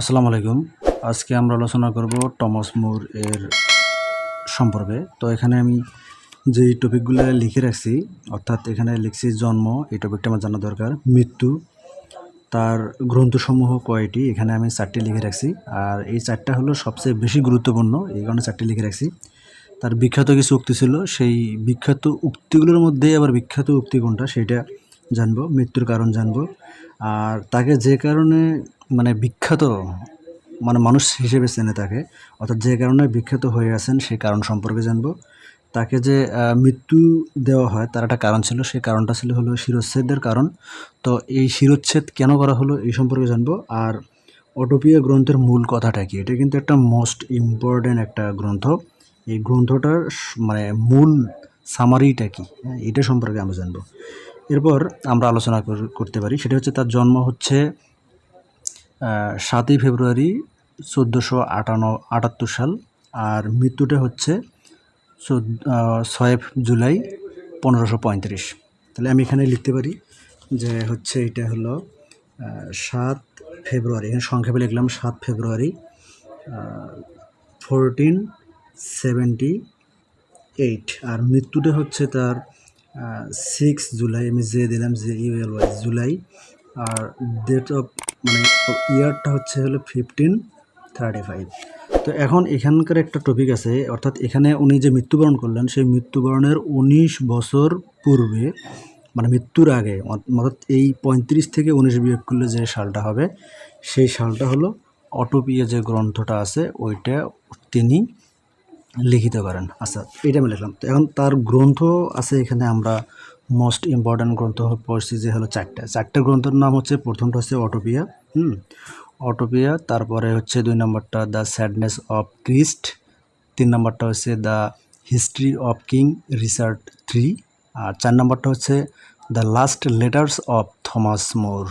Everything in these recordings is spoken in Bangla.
আসসালামু আলাইকুম। আজকে আমরা আলোচনা করব টমাস মুর এর সম্পর্কে। তো এখানে আমি যেই টপিকগুলো লিখে রাখছি, অর্থাৎ এখানে লিখছি জন্ম, এই টপিকটা আমার জানা দরকার, মৃত্যু, তার গ্রন্থসমূহ কয়টি, এখানে আমি চারটি লিখে রাখছি। আর এই চারটা হলো সবচেয়ে বেশি গুরুত্বপূর্ণ, এই কারণে চারটি লিখে রাখছি। তার বিখ্যাত কিছু উক্তি ছিল, সেই বিখ্যাত উক্তিগুলোর মধ্যে আবার বিখ্যাত উক্তি কোনটা, সেটা জানব, মৃত্যুর কারণ জানব। আর তাকে যে কারণে মানে বিখ্যাত মানে মানুষ হিসেবে চেনে তাকে। অর্থাৎ যে কারণে বিখ্যাত হয়ে আছেন সেই কারণ সম্পর্কে জানব। তাকে যে মৃত্যু দেওয়া হয় তার একটা কারণ ছিল। সেই কারণটা ছিল হলো শিরচ্ছেদের কারণ। তো এই শিরচ্ছেদ কেন করা হলো এই সম্পর্কে জানব। আর অটোপিয়া গ্রন্থের মূল কথাটা কি? এটা কিন্তু একটা মোস্ট ইম্পর্ট্যান্ট একটা গ্রন্থ। এই গ্রন্থটার মানে মূল সামারিটা কি? হ্যাঁ, এটা সম্পর্কে আমরা জানব। এরপর আমরা আলোচনা কর- করতে পারি। সেটা হচ্ছে তার জন্ম হচ্ছে সাতই ফেব্রুয়ারি চোদ্দোশো আটান্ন, আটাত্তর সাল। আর মৃত্যুটা হচ্ছে ছয় জুলাই পনেরোশো পঁয়ত্রিশ। তাহলে আমি এখানে লিখতে পারি যে হচ্ছে এটা হলো সাত ফেব্রুয়ারি। এখানে সংক্ষেপে লিখলাম, সাত ফেব্রুয়ারি ফোরটিন সেভেন্টি এইট আর মৃত্যুটা হচ্ছে তার সিক্স জুলাই, আমি যে দিলাম, যে ইউএল জুলাই আর ডেট অফ মানে ইয়ারটা হচ্ছে হলো ফিফটিন থার্টি ফাইভ তো এখন এখানকার একটা টপিক আছে, অর্থাৎ এখানে উনি যে মৃত্যুবরণ করলেন, সেই মৃত্যুবরণের উনিশ বছর পূর্বে মানে মৃত্যুর আগে অর্থ- অর্থাৎ এই পঁয়ত্রিশ থেকে উনিশ বিয়োগ করলে যে সালটা হবে, সেই সালটা হলো অটোপিয়া যে গ্রন্থটা আছে, ওইটা তিনি লিখিত করেন আচ্ছা এটা আমি লিখলাম। তো এখন তার গ্রন্থ আছে এখানে আমরা মোস্ট ইম্পর্ট্যান্ট গ্রন্থ পড়ছি যে হলো চারটা। চারটা গ্রন্থের নাম হচ্ছে, প্রথমটা হচ্ছে অটোপিয়া, হুম? অটোপিয়া, তারপরে হচ্ছে দুই নম্বরটা দ্য স্যাডনেস অফ ক্রিস্ট, তিন নম্বরটা হচ্ছে the history of king Richard three, আর চার নম্বরটা হচ্ছে the last letters of Thomas More.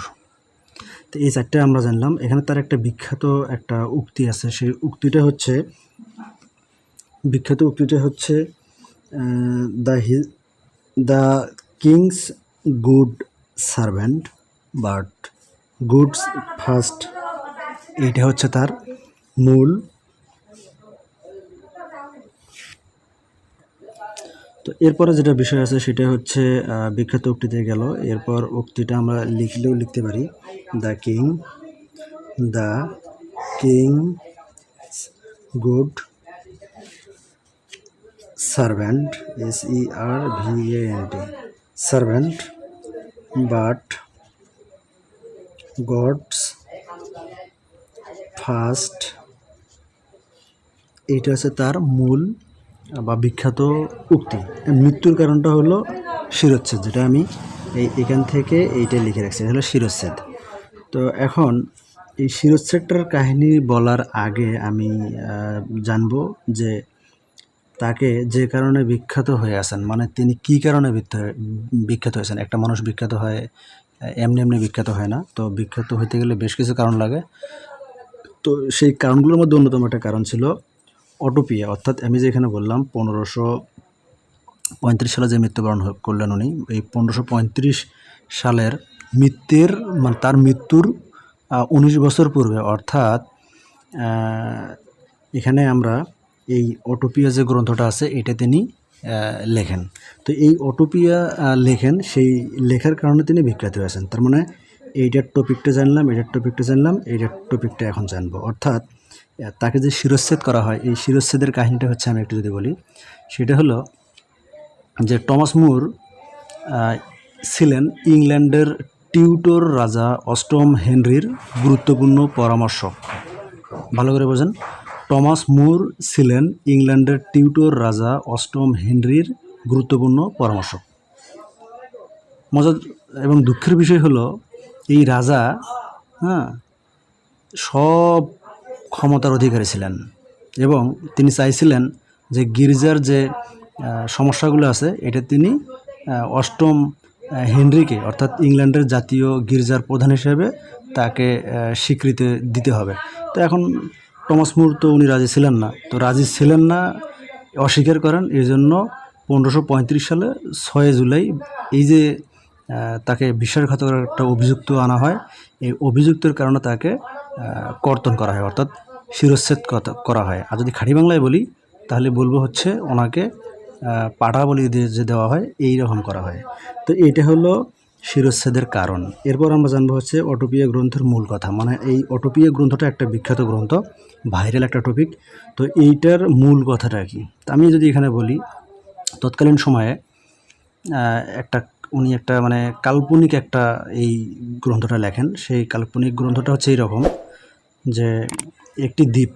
তো এই চারটে আমরা জানলাম। এখানে তার একটা বিখ্যাত একটা উক্তি আছে। সেই উক্তিটা হচ্ছে, বিখ্যাত উক্তিটা হচ্ছে the he the king's good servant, but god's first এইটা হচ্ছে তার মূল। তো এরপরে যেটা বিষয় আছে, সেটা হচ্ছে বিখ্যাত উক্তিতে গেল। এরপর উক্তিটা আমরা লিখলেও লিখতে পারি। The king the king good s e r v a n t servant, but god's first এইটা হচ্ছে তার মূল বা বিখ্যাত উক্তি। মৃত্যুর কারণটা হলো শিরচ্ছেদ, যেটা আমি এই এখান থেকে এইটা লিখে রাখছি, এটা হলো শিরচ্ছেদ। তো এখন এই শিরচ্ছেদটার কাহিনী বলার আগে আমি জানব যে তাকে যে কারণে বিখ্যাত হয়ে আছেন মানে তিনি কি কারণে বিখ্যা- বিখ্যাত হয়েছেন? একটা মানুষ বিখ্যাত হয়, এমনি এমনি বিখ্যাত হয় না, তো বিখ্যাত হইতে গেলে বেশ কিছু কারণ লাগে। তো সেই কারণগুলোর মধ্যে অন্যতম একটা কারণ ছিল অটোপিয়া, অর্থাৎ আমি যে এখানে বললাম পনেরোশো পঁয়ত্রিশ সালে যে মৃত্যুবরণ করলেন উনি, এই পনেরোশো পঁয়ত্রিশ সালের মৃত্যুর মানে তার মৃত্যুর উনিশ বছর পূর্বে, অর্থাৎ এখানে আমরা এই অটোপিয়া যে গ্রন্থটা আছে, এটা তিনি লেখেন। তো এই অটোপিয়া লেখেন, সেই লেখার কারণে তিনি বিখ্যাত হয়েছেন তার মানে এইটার টপিকটা জানলাম, এটার টপিকটা জানলাম, এইটার টপিকটা এখন জানব। অর্থাৎ তাকে যে শিরচ্ছেদ করা হয়, এই শিরচ্ছেদের কাহিনীটা হচ্ছে আমি একটু যদি বলি, সেটা হলো যে টমাস মুর ছিলেন ইংল্যান্ডের টিউটর রাজা অষ্টম হেনরির গুরুত্বপূর্ণ পরামর্শক। ভালো করে বোঝেন। টমাস মুর ছিলেন ইংল্যান্ডের টিউটর রাজা অষ্টম হেনরির গুরুত্বপূর্ণ পরামর্শক। মজার এবং দুঃখের বিষয় হলো, এই রাজা হ্যাঁ সব ক্ষমতার অধিকারী ছিলেন এবং তিনি চাইছিলেন যে গির্জার যে সমস্যাগুলো আছে, এটা তিনি অষ্টম হেনরিকে, অর্থাৎ ইংল্যান্ডের জাতীয় গির্জার প্রধান হিসেবে তাকে স্বীকৃতি দিতে হবে। তো এখন টমাস মুর তো উনি রাজি ছিলেন না। তো রাজি ছিলেন না, অস্বীকার করেন এই জন্য পনেরোশো সালে ছয় জুলাই এই যে তাকে বিশ্বাসঘাতক একটা অভিযুক্ত আনা হয়, এই অভিযুক্তের কারণে তাকে কর্তন করা হয়, অর্থাৎ শিরচ্ছেদ করা হয়। আর যদি খাঁটি বাংলায় বলি, তাহলে বলব হচ্ছে ওনাকে পাঠা বলি যে দেওয়া হয়, এই রকম করা হয়। তো এটা হলো শিরচ্ছেদের কারণ। এরপর আমরা জানব হচ্ছে অটোপিয়া গ্রন্থের মূল কথা। মানে এই অটোপিয়া গ্রন্থটা একটা বিখ্যাত গ্রন্থ, ভাইরাল একটা টপিক তো এইটার মূল কথাটা কি? আমি যদি এখানে বলি, তৎকালীন সময়ে একটা, উনি একটা মানে কাল্পনিক একটা এই গ্রন্থটা লেখেন। সেই কাল্পনিক গ্রন্থটা হচ্ছে এইরকম যে একটি দ্বীপ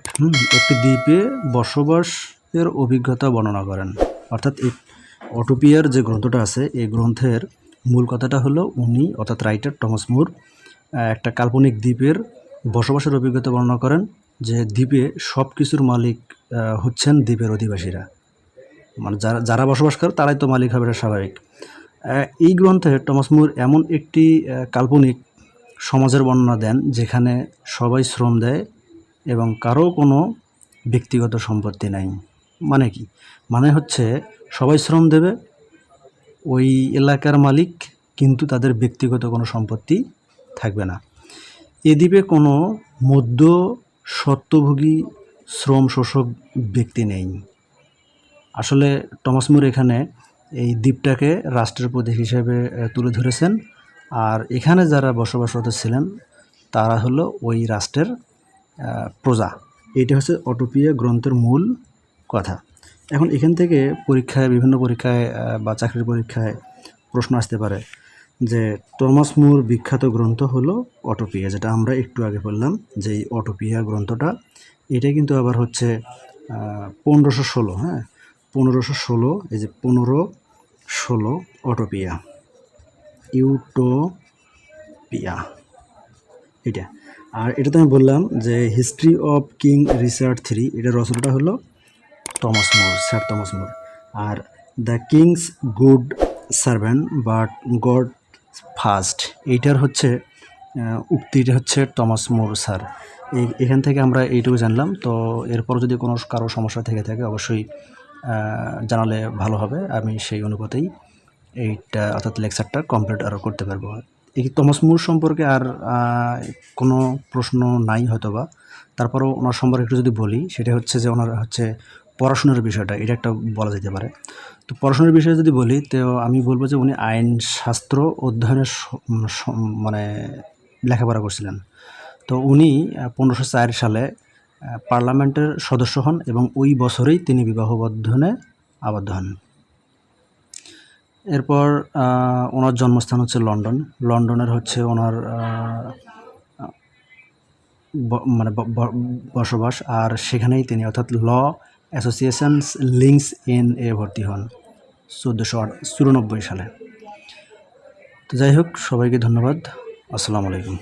একটি দ্বীপে বসবাসের অভিজ্ঞতা বর্ণনা করেন। অর্থাৎ অটোপিয়ার যে গ্রন্থটা আছে, এই গ্রন্থের মূল কথাটা হলো উনি, অর্থাৎ রাইটার টমাস মুর একটা কাল্পনিক দ্বীপের বসবাসের অভিজ্ঞতা বর্ণনা করেন যে দ্বীপে সব কিছুর মালিক হচ্ছেন দ্বীপের অধিবাসীরা। মানে যারা যারা বসবাস করে তারাই তো মালিক হবে, এটা স্বাভাবিক। এই গ্রন্থে টমাস মুর এমন একটি কাল্পনিক সমাজের বর্ণনা দেন যেখানে সবাই শ্রম দেয় এবং কারও কোনো ব্যক্তিগত সম্পত্তি নাই। মানে কি? মানে হচ্ছে সবাই শ্রম দেবে ওই এলাকার মালিক, কিন্তু তাদের ব্যক্তিগত কোনো সম্পত্তি থাকবে না। এ দ্বীপে কোনো মধ্য স্বত্বভোগী শ্রম শোষক ব্যক্তি নেই। আসলে টমাস মুর এখানে এই দ্বীপটাকে রাষ্ট্রের প্রতীক হিসেবে তুলে ধরেছেন। আর এখানে যারা বসবাসরত ছিলেন, তারা হলো ওই রাষ্ট্রের প্রজা। এইটা হচ্ছে অটোপিয়া গ্রন্থের মূল কথা। এখন এখান থেকে পরীক্ষায়, বিভিন্ন পরীক্ষায় বা চাকরির পরীক্ষায় প্রশ্ন আসতে পারে যে টমাস মুর বিখ্যাত গ্রন্থ হলো অটোপিয়া, যেটা আমরা একটু আগে বললাম যে এই অটোপিয়া গ্রন্থটা। এটা কিন্তু আবার হচ্ছে পনেরোশো ষোলো হ্যাঁ? পনেরোশো ষোলো, এই যে পনেরো ষোলো অটোপিয়া। ইউটোপিয়া। এটা আর এটা তো আমি বললাম যে history of king Richard three, এটা রচনাটা হলো Thomas More sir Thomas More R the king's good servant but god first এইটার হচ্ছে উক্তিটা হচ্ছে টমাস মোর স্যার এখান থেকে আমরা এইটুকু জানলাম। তো এরপর যদি কোনো কারও সমস্যা থেকে থাকে, অবশ্যই জানালে ভালো হবে। আমি সেই অনুপাতেই এইটা, অর্থাৎ লেকচারটা কমপ্লিট আরও করতে পারব। এই টমাস মুর সম্পর্কে আর কোনো প্রশ্ন নাই হয়তোবা। তারপরেও ওনার সম্পর্কে একটু যদি বলি, সেটা হচ্ছে যে ওনার হচ্ছে পড়াশোনার বিষয়টা, এটা একটা বলা যেতে পারে। তো পড়াশোনার বিষয়ে যদি বলি, তো আমি বলব যে উনি আইন শাস্ত্র অধ্যয়নের মানে লেখাপড়া করছিলেন। তো উনি পনেরোশো চার সালে পার্লামেন্টের সদস্য হন এবং ওই বছরেই তিনি বিবাহ বন্ধনে আবদ্ধ হন। এরপর ওনার জন্মস্থান হচ্ছে লন্ডন। লন্ডনের হচ্ছে ওনার মানে বসবাস। আর সেখানেই তিনি অর্থাৎ ল অ্যাসোসিয়েশনস লিঙ্কস ইন এ ভর্তি হন চোদ্দোশো চুরানব্বই সালে। তো যাই হোক, সবাইকে ধন্যবাদ। আসসালামু আলাইকুম।